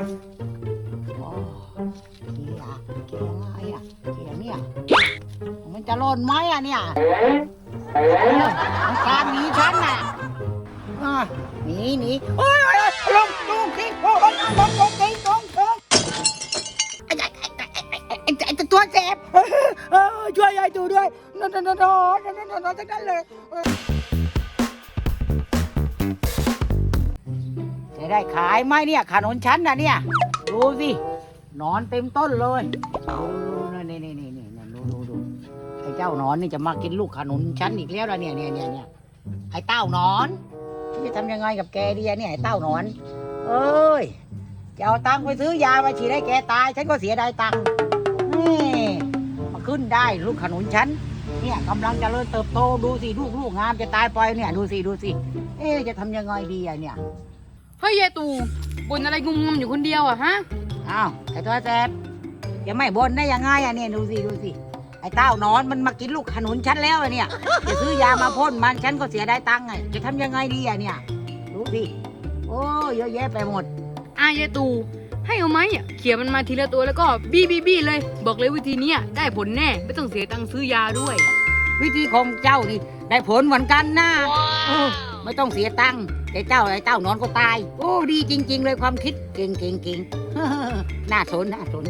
โอ้เกียร์เกียร์ไงอะเกียร์เนี่ย มันจะหล่นไหมอะเนี่ยเออมันคลานหนีฉันน่ะอะหนีหนีโอ้ยโอ้ยลงลงสิโอ้ยลงลงลงสิลงลงไอ้ไอ้ไอ้ไอ้ไอ้ไอ้ไอ้ไอ้ตัวเจ็บเออเออช่วยยายดูด้วยนอนนอนนอนนอนนอนนอนทั้งนั้นเลย ได้ขายไหมเนี่ยขนมชั้นนะเนี่ย ดูสิหนอนเต็มต้นเลยดูนี่นี่นี่นี่นี่ดูดูดูไอ้เจ้าหนอนนี่จะมากินลูกขนุนชั้นอีกแล้วละเนี่ยเนี่ยเนี่ยเนี่ยไอ้เต้าหนอนจะทำยังไงกับแกดีอะเนี่ยไอ้เต้าหนอน เอ้ยจะเอาตังค์ไปซื้อยามาฉีดให้แกตาย ฉันก็เสียดายตังค์นี่มาขึ้นได้ลูกขนุนฉันเนี่ยกำลังจะเริ่มเติบโตดูสิลูกลูกงามจะตายไปเนี่ยดูสิดูสิเอ๊จะทำยังไงดีอะเนี่ย เฮ้ยยายตู่บ่นอะไรงุมงำอยู่คนเดียวอะฮะ อ้าวไอ้ตัวแสบจะไม่บนได้ยังไงอะเนี่ยดูสิดูสิไอ้เต้านอนมันมากินลูกขนุนฉันแล้วอะเนี่ยจะซื้อยามาพ่นมันฉันก็เสียได้ตังค์ไงจะทำยังไงดีอะเนี่ยดูสิโอ้เยอะแยะไปหมดอะยายตู่ให้เอาไหมอะเขี่ยมันมาทีละตัวแล้วก็บี้บี้บี้เลย บอกเลยวิธีเนี้ยได้ผลแน่ ไม่ต้องเสียตังค์ซื้อยาด้วย วิธีของเจ้านี่ได้ผลเหมือนกันนะเออ ไม่ต้องเสียตังค์แต่เจ้าไอ้เต้านอนก็ตาย โอ้ดีจริง ๆ เลยความคิดเก่งเก่งเก่งน่าสนน่าสน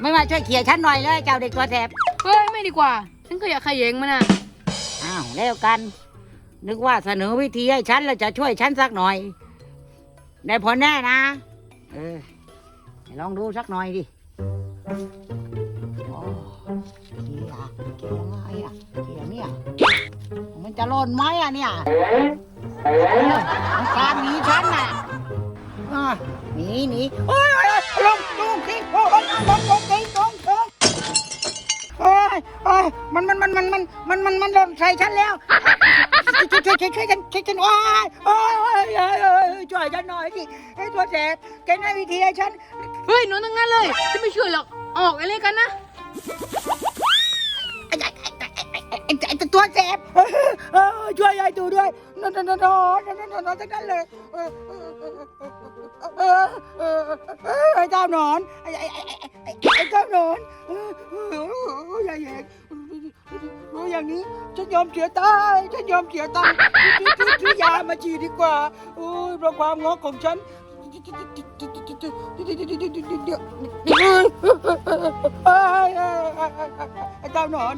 ไม่มาช่วยเขี่ยฉันหน่อยเลยเจ้าเด็กตัวแสบเฮ้ยไม่ดีกว่า ฉันก็อยากขยเยงมันอะอ้าวแล้วกัน นึกว่าเสนอวิธีให้ฉันแล้วจะช่วยฉันสักหน่อยได้ผลแน่นะ เออลองดูสักหน่อยดิโอ้ เกียเกียร์ไงอะเกียเนี่ย มันจะหล่นไหมอะเนี่ยมันคลานหนีฉันน่ะอะหนีหนีโอ้ยโอ้ยโอ้ยลงลงสิโอ้ยลงลงลงสิลงลงโอ้ยโอ้ยมันมันมันมันมันมันมันมันหล่นใส่ฉันแล้วช่วยช่วยช่วยช่วยกันช่วยกันโอ้ยโอ้ยโอ้ยโอ้ยโอ้ยช่วยฉันหน่อยดิไอ้ตัวแสบแกน่าวิธีให้ฉัน เฮ้ยหนอนทั้งนั้นเลยฉันไม่ช่วยหรอก ออกอะไรกันนะ ไอ้ตัวเออเออช่วยยายดูด้วยนอนนอนนอนนอนนอนทั้งนั้นเลยไอ้เจ้านอนไอ้ไอ้ไอ้เจ้านอนยายแยกรู้อย่างนี้ฉันยอมเสียตายฉันยอมเสียตังค์ซื้อซื้อซื้อยามาฉีดดีกว่าโอ้ยเพราะความงอของฉัน ไอ้เจ้าหนอน